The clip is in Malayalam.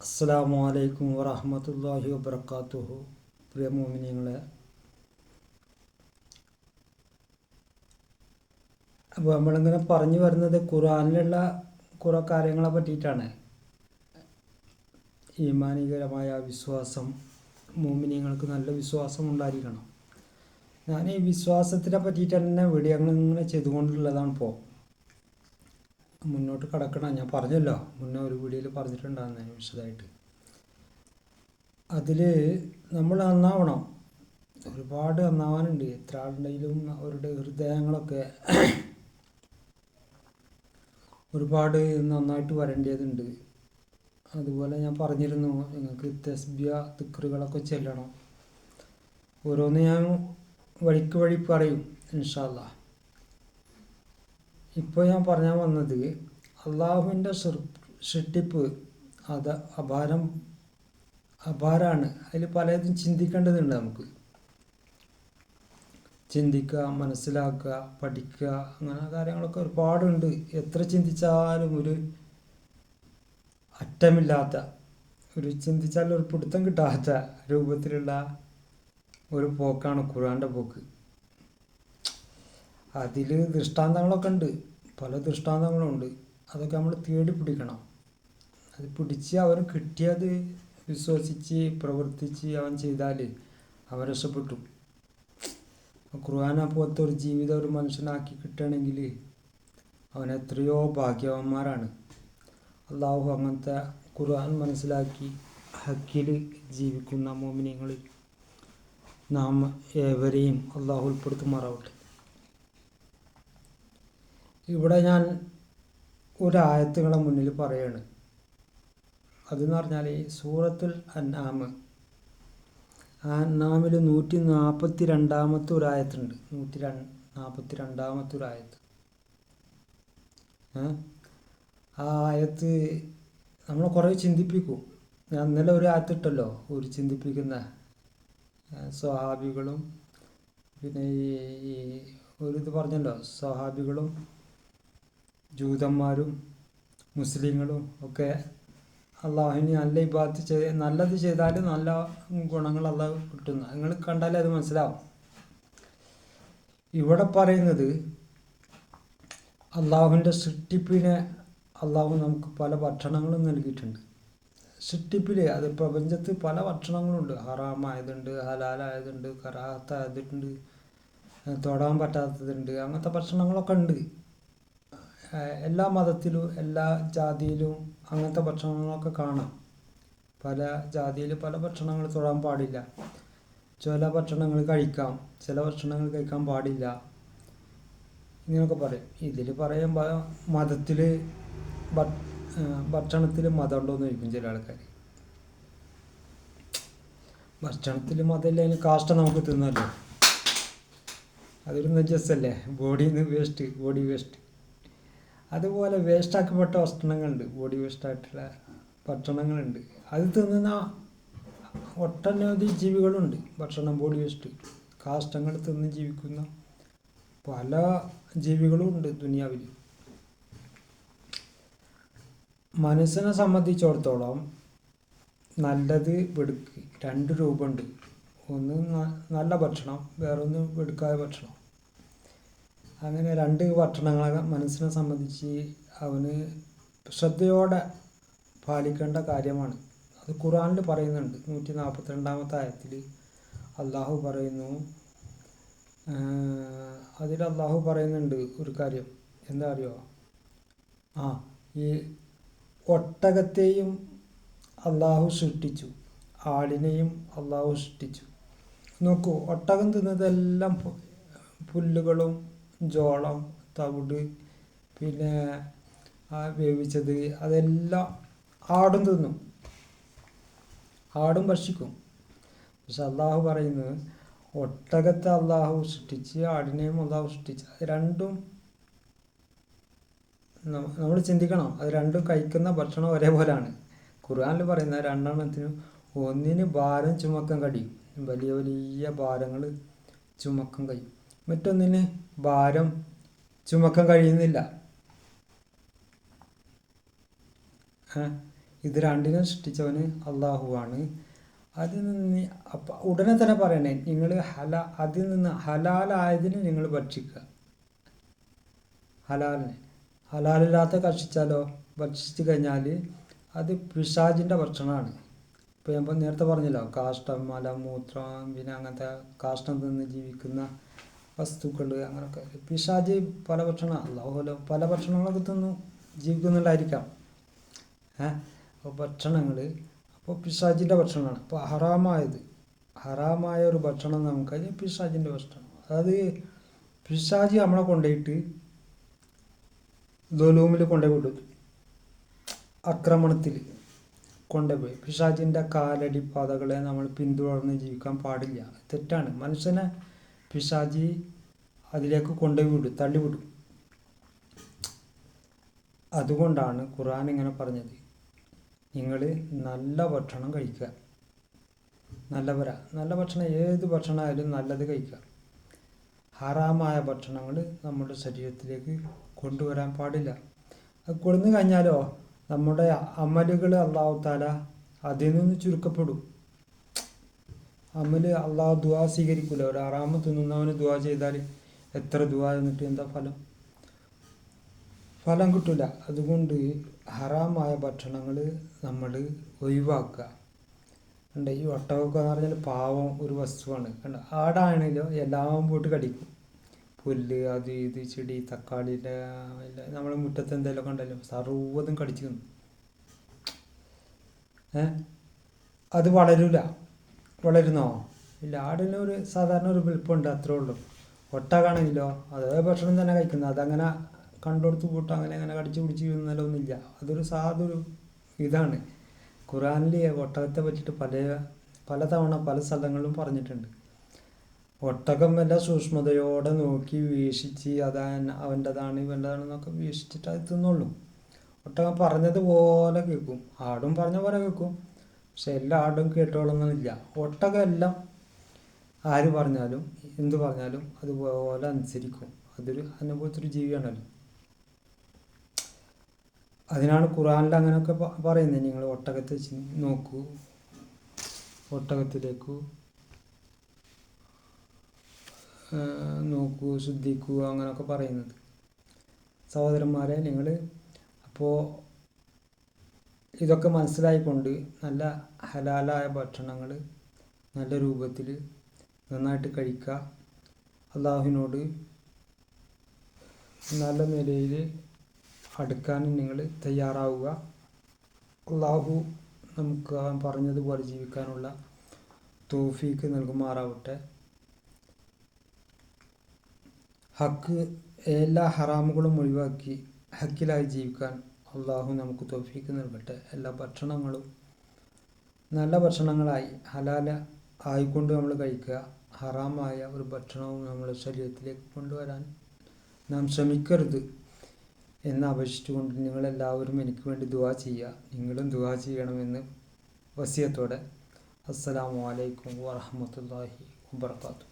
അസ്സാം വലൈക്കും വറഹമത്തല്ലാഹി വബർക്കാത്തുഹു പ്രിയ മോമിനിയങ്ങളെ അപ്പോൾ നമ്മളിങ്ങനെ പറഞ്ഞു വരുന്നത് ഖുറാനിലുള്ള കുറേ കാര്യങ്ങളെ പറ്റിയിട്ടാണ്. ഈമാനികരമായ വിശ്വാസം മോമിനിയങ്ങൾക്ക് നല്ല വിശ്വാസം ഉണ്ടായിരിക്കണം. ഞാൻ ഈ വിശ്വാസത്തിനെ പറ്റിയിട്ട് തന്നെ വീഡിയോ ഇങ്ങനെ ചെയ്തുകൊണ്ടുള്ളതാണ് ഇപ്പോൾ മുന്നോട്ട് കടക്കണം. ഞാൻ പറഞ്ഞല്ലോ മുന്നേ ഒരു വീഡിയോയിൽ പറഞ്ഞിട്ടുണ്ടായിരുന്നു വിശദമായിട്ട്. അതിൽ നമ്മൾ നന്നാവണം. ഒരുപാട് നന്നാവാനുണ്ട്. എത്ര ആളുണ്ടെങ്കിലും അവരുടെ ഹൃദയങ്ങളൊക്കെ ഒരുപാട് നന്നായിട്ട് വരേണ്ടതുണ്ട്. അതുപോലെ ഞാൻ പറഞ്ഞിരുന്നു നിങ്ങൾക്ക് തെസ്ബിയ തിക്കറുകളൊക്കെ ചെല്ലണം. ഓരോന്ന് ഞാൻ വഴിക്ക് വഴി പറയും ഇൻഷാല്ല ഇപ്പോൾ ഞാൻ പറയാൻ വന്നത് അള്ളാഹുവിന്റെ സൃഷ്ടിപ്പ് അത് അപാരം അപാരാണ്. അതിൽ പലതും ചിന്തിക്കേണ്ടതുണ്ട് നമുക്ക്. ചിന്തിക്കുക മനസ്സിലാക്കുക പഠിക്കുക അങ്ങനെ കാര്യങ്ങളൊക്കെ ഒരുപാടുണ്ട്. എത്ര ചിന്തിച്ചാലും ഒരു അറ്റമില്ലാത്ത ഒരു ചിന്തിച്ചാൽ ഒരു പിടുത്തം കിട്ടാത്ത രൂപത്തിലുള്ള ഒരു പോക്കാണ് ഖുറാന്റെ പോക്ക്. അതിൽ ദൃഷ്ടാന്തങ്ങളൊക്കെ ഉണ്ട്. പല ദൃഷ്ടാന്തങ്ങളുണ്ട്. അതൊക്കെ നമ്മൾ തേടി പിടിക്കണം. അത് പിടിച്ച് അവൻ കിട്ടിയത് വിശ്വസിച്ച് പ്രവർത്തിച്ച് അവൻ ചെയ്താൽ അവൻ രക്ഷപ്പെട്ടു. ഖുർആാനെ പോലത്തെ ഒരു ജീവിതം ഒരു മനുഷ്യനാക്കി കിട്ടണമെങ്കിൽ അവൻ എത്രയോ ഭാഗ്യവന്മാരാണ്. അള്ളാഹു അങ്ങനത്തെ ഖുർആൻ മനസ്സിലാക്കി ഹക്കിൽ ജീവിക്കുന്ന മോമിനിയങ്ങളിൽ നാം ഏവരെയും അള്ളാഹു ഉൾപ്പെടുത്തുമാറാവട്ടെ. ഇവിടെ ഞാൻ ഒരായത്തുകളെ മുന്നിൽ പറയാണ്. അതെന്ന് പറഞ്ഞാൽ ഈ സൂറത്തുൽ അന്നാമ് ആ അന്നാമിൽ നൂറ്റി നാൽപ്പത്തി രണ്ടാമത്തെ ഒരായത്തുണ്ട്. നൂറ്റി നാൽപ്പത്തി രണ്ടാമത്തെ ഒരായത്ത് ആ ആയത്ത് നമ്മളെ കുറേ ചിന്തിപ്പിക്കും. ഞാൻ ഇന്നലെ ഒരു ആയത്തിട്ടല്ലോ ഒരു ചിന്തിപ്പിക്കുന്ന സ്വഹാബികളും പിന്നെ ഈ ഒരു ഇത് പറഞ്ഞല്ലോ സ്വഹാബികളും ജൂതന്മാരും മുസ്ലിങ്ങളും ഒക്കെ അള്ളാഹുവിന് നല്ല ഇബാത്ത് ചെയ്ത് നല്ലത് ചെയ്താൽ നല്ല ഗുണങ്ങൾ അള്ളാഹ് കിട്ടുന്നു. നിങ്ങൾ കണ്ടാലേ അത് മനസ്സിലാവും. ഇവിടെ പറയുന്നത് അള്ളാഹുവിന്റെ സൃഷ്ടിപ്പിനെ അള്ളാഹു നമുക്ക് പല ഭക്ഷണങ്ങളും നൽകിയിട്ടുണ്ട്. സൃഷ്ടിപ്പിൽ അത് പ്രപഞ്ചത്ത് പല ഭക്ഷണങ്ങളുണ്ട്. ഹറാമായതുണ്ട് ഹലാലായതുണ്ട് കറാത്തായതുണ്ട് തൊടാൻ പറ്റാത്തതുണ്ട് അങ്ങനത്തെ ഭക്ഷണങ്ങളൊക്കെ ഉണ്ട്. എല്ലാ മതത്തിലും എല്ലാ ജാതിയിലും അങ്ങനത്തെ ഭക്ഷണങ്ങളൊക്കെ കാണാം. പല ജാതിയിൽ പല ഭക്ഷണങ്ങൾ തൊടാൻ പാടില്ല. ചില ഭക്ഷണങ്ങൾ കഴിക്കാം ചില ഭക്ഷണങ്ങൾ കഴിക്കാൻ പാടില്ല. ഇങ്ങനെയൊക്കെ പറയും. ഇതിൽ പറയുമ്പോൾ മതത്തിൽ ഭക്ഷണത്തിൽ മതം ഉണ്ടോ എന്ന് ചോദിക്കും ചില ആൾക്കാർ ഭക്ഷണത്തിൽ മതമില്ല അതിന് കാഷ്ട നമുക്ക് തിന്നല്ലോ അതൊരു നജസ്സല്ലേ ബോഡിയിൽ നിന്ന് വേസ്റ്റ് ബോഡി വേസ്റ്റ്. അതുപോലെ വേസ്റ്റാക്കപ്പെട്ട ഭക്ഷണങ്ങളുണ്ട് ബോഡി വേസ്റ്റായിട്ടുള്ള ഭക്ഷണങ്ങളുണ്ട് അത് തിന്നുന്ന ഒട്ടനവധി ജീവികളുണ്ട്. ഭക്ഷണം ബോഡി വേസ്റ്റ് കാഷ്ടങ്ങൾ തിന്ന് ജീവിക്കുന്ന പല ജീവികളും ഉണ്ട് ദുനിയാവിൽ മനസ്സിനെ സംബന്ധിച്ചിടത്തോളം നല്ലത് വെടുക്ക്. രണ്ട് രൂപമുണ്ട്. ഒന്ന് നല്ല ഭക്ഷണം വേറൊന്ന് വെടുക്കായ ഭക്ഷണം. അങ്ങനെ രണ്ട് പട്ടണങ്ങളെ മനസ്സിനെ സംബന്ധിച്ച് അവന് ശ്രദ്ധയോടെ പാലിക്കേണ്ട കാര്യമാണ്. അത് ഖുറാനിൽ പറയുന്നുണ്ട്. നൂറ്റി നാൽപ്പത്തി രണ്ടാമത്തെ ആയത്തിൽ അള്ളാഹു പറയുന്നു അതിൽ അള്ളാഹു പറയുന്നുണ്ട് ഒരു കാര്യം. എന്താ അറിയോ? ആ ഈ ഒട്ടകത്തെയും അള്ളാഹു സൃഷ്ടിച്ചു. ആടിനെയും അള്ളാഹു സൃഷ്ടിച്ചു. നോക്കൂ ഒട്ടകം തിന്നതെല്ലാം പുല്ലുകളും ജോളം തവിട് പിന്നെ ആ വേവിച്ചത് അതെല്ലാം ആടും തിന്നും. ആടും ഭക്ഷിക്കും. പക്ഷെ അള്ളാഹു പറയുന്നത് ഒട്ടകത്തെ അള്ളാഹു സൃഷ്ടിച്ച് ആടിനെയും അള്ളാഹു സൃഷ്ടിച്ച് അത് രണ്ടും നമ്മൾ ചിന്തിക്കണം. അത് രണ്ടും കഴിക്കുന്ന ഭക്ഷണം ഒരേപോലെയാണ്. ഖുർആാനിൽ പറയുന്ന രണ്ടെണ്ണത്തിനും ഒന്നിന് ഭാരം ചുമക്കാൻ കഴിയും. വലിയ വലിയ ഭാരങ്ങൾ ചുമക്കാൻ കഴിയും. മറ്റൊന്നിന് ഭാരം ചുമക്കാൻ കഴിയുന്നില്ല. ഇത് രണ്ടിനും സൃഷ്ടിച്ചവന് അള്ളാഹുവാണ്. അതിൽ നിന്ന് അപ്പം ഉടനെ തന്നെ പറയണേ നിങ്ങൾ ഹല അതിൽ നിന്ന് ഹലാലായതിന് നിങ്ങൾ ഭക്ഷിക്കുക. ഹലാലിനെ. ഹലാലില്ലാത്ത ഭക്ഷിച്ചാലോ ഭക്ഷിച്ചു കഴിഞ്ഞാൽ അത് പിശാജിന്റെ ഭക്ഷണമാണ്. ഇപ്പോൾ ഞാൻ ഇപ്പം നേരത്തെ പറഞ്ഞല്ലോ കാഷ്ടം മല മൂത്രം പിന്നെ അങ്ങനത്തെ കാഷ്ടം തിന്ന് ജീവിക്കുന്ന വസ്തുക്കൾ അങ്ങനെയൊക്കെ പിശാജി പല ഭക്ഷണം അല്ലാഹുലോ പല ഭക്ഷണങ്ങളൊക്കെ തിന്നു ജീവിക്കുന്നുണ്ടായിരിക്കാം. ഏഹ് അപ്പോൾ ഭക്ഷണങ്ങൾ അപ്പോൾ പിശാജിന്റെ ഭക്ഷണമാണ്. അപ്പോൾ ഹറാമായത്. ഹറാമായ ഒരു ഭക്ഷണം നമുക്ക് പിശാജിന്റെ ഭക്ഷണം. അതായത് പിശാജി നമ്മളെ കൊണ്ടുപോയിട്ട് ദൊലൂമിൽ കൊണ്ടുപോയി വിടും ആക്രമണത്തിൽ കൊണ്ടുപോയി പിശാജിന്റെ കാലടി പാതകളെ നമ്മൾ പിന്തുടർന്ന് ജീവിക്കാൻ പാടില്ല. തെറ്റാണ്. മനുഷ്യനെ പിശാജി അതിലേക്ക് കൊണ്ടുപോയി വിടും തള്ളിവിടും. അതുകൊണ്ടാണ് ഖുർആൻ ഇങ്ങനെ പറഞ്ഞത്. നിങ്ങൾ നല്ല ഭക്ഷണം കഴിക്കുക. നല്ലവരാ. നല്ല ഭക്ഷണം ഏത് ഭക്ഷണമായാലും നല്ലത് കഴിക്കുക. ഹറാമായ ഭക്ഷണങ്ങൾ നമ്മുടെ ശരീരത്തിലേക്ക് കൊണ്ടുവരാൻ പാടില്ല. അത് കൊടുന്നു കഴിഞ്ഞാലോ നമ്മുടെ അമലുകൾ അള്ളാഹു താല അതിൽ നിന്ന് ചുരുക്കപ്പെടും. അമൽ അള്ളാഹു ദുവാ സ്വീകരിക്കില്ല ഒരു ആറാമ തിന്നുന്നവന് ദുവാ ചെയ്താൽ എത്ര ദുവാ എന്നിട്ട് എന്താ ഫലം? ഫലം കിട്ടില്ല അതുകൊണ്ട് ഹറാമായ ഭക്ഷണങ്ങൾ നമ്മൾ ഒഴിവാക്കുക. ഉണ്ട് ഈ ഒട്ടകമൊക്കെ എന്ന് പറഞ്ഞാൽ പാവം ഒരു വസ്തുവാണ്. കണ്ട? ആടാണെങ്കിലോ എല്ലാം പോയിട്ട് കടിക്കും. പുല്ല് അത് ഇത് ചെടി തക്കാളിന്റെ നമ്മളെ മുറ്റത്ത് എന്തെല്ലാം ഉണ്ടല്ലോ. സർവതും കടിച്ചു ഏ? അത് വളരില്ല വളരുന്നോ? ഇല്ല ആടിന് ഒരു സാധാരണ ഒരു വലിപ്പമുണ്ട് അത്രേ ഉള്ളൂ. ഒട്ടകാണെങ്കിലോ അതേ ഭക്ഷണം തന്നെ കഴിക്കുന്നത്. അതങ്ങനെ കണ്ടുകൊടുത്ത് പോട്ട് അങ്ങനെ അങ്ങനെ കടിച്ചു പിടിച്ച് ഒന്നുമില്ല അതൊരു സാധൊരു ഇതാണ്. ഖുറാനിൽ ഒട്ടകത്തെ പറ്റിയിട്ട് പല പലതവണ പല സ്ഥലങ്ങളിലും പറഞ്ഞിട്ടുണ്ട്. ഒട്ടകം വല്ല സൂക്ഷ്മതയോടെ നോക്കി വീക്ഷിച്ച് അതാ അവന്റെതാണ് ഇവന്റെതാണെന്നൊക്കെ വീക്ഷിച്ചിട്ട് അത് തിന്നുള്ളൂ. ഒട്ടകം പറഞ്ഞതുപോലെ കേൾക്കും. ആടും പറഞ്ഞ പോലെ കേൾക്കും. പക്ഷെ എല്ലാ ആടും കേട്ടോളണമെന്നില്ല ഒട്ടകം ആര് പറഞ്ഞാലും എന്ത് പറഞ്ഞാലും അതുപോലെ അനുസരിക്കും. അതൊരു അനുഭവത്തൊരു ജീവിയാണല്ലോ. അതിനാണ് ഖുറാനിൽ അങ്ങനെയൊക്കെ പറയുന്നത്. നിങ്ങൾ ഒട്ടകത്തെ നോക്കൂ. ഒട്ടകത്തിലേക്കു നോക്കൂ ശ്രദ്ധിക്കൂ അങ്ങനെയൊക്കെ പറയുന്നത്. സഹോദരന്മാരെ നിങ്ങൾ അപ്പോൾ ഇതൊക്കെ മനസ്സിലായിക്കൊണ്ട് നല്ല ഹലാലായ ഭക്ഷണങ്ങൾ നല്ല രൂപത്തിൽ നന്നായിട്ട് കഴിക്കുക അള്ളാഹുവിനോട് നല്ല നിലയിൽ അടുക്കാൻ നിങ്ങൾ തയ്യാറാവുക. അള്ളാഹു നമുക്ക് പറഞ്ഞതുപോലെ ജീവിക്കാനുള്ള തോഫീക്ക് നൽകുമാറാവട്ടെ. ഹക്ക് എല്ലാ ഹറാമുകളും ഒഴിവാക്കി ഹക്കിലായി ജീവിക്കാൻ അള്ളാഹു നമുക്ക് തോഫീക്ക് നൽകട്ടെ. എല്ലാ ഭക്ഷണങ്ങളും നല്ല ഭക്ഷണങ്ങളായി ഹലാല ആയിക്കൊണ്ട് നമ്മൾ കഴിക്കുക. ഹറാമായ ഒരു ഭക്ഷണവും നമ്മുടെ ശരീരത്തിലേക്ക് കൊണ്ടുവരാൻ നാം ശ്രമിക്കരുത് എന്ന് അപേക്ഷിച്ചുകൊണ്ട് നിങ്ങളെല്ലാവരും എനിക്ക് വേണ്ടി ദുവാ ചെയ്യുക. നിങ്ങളും ദുവാ ചെയ്യണമെന്ന് വസിയത്തോടെ. അസ്സലാമു അലൈക്കും വറഹമത്തല്ലാഹി വാത്തു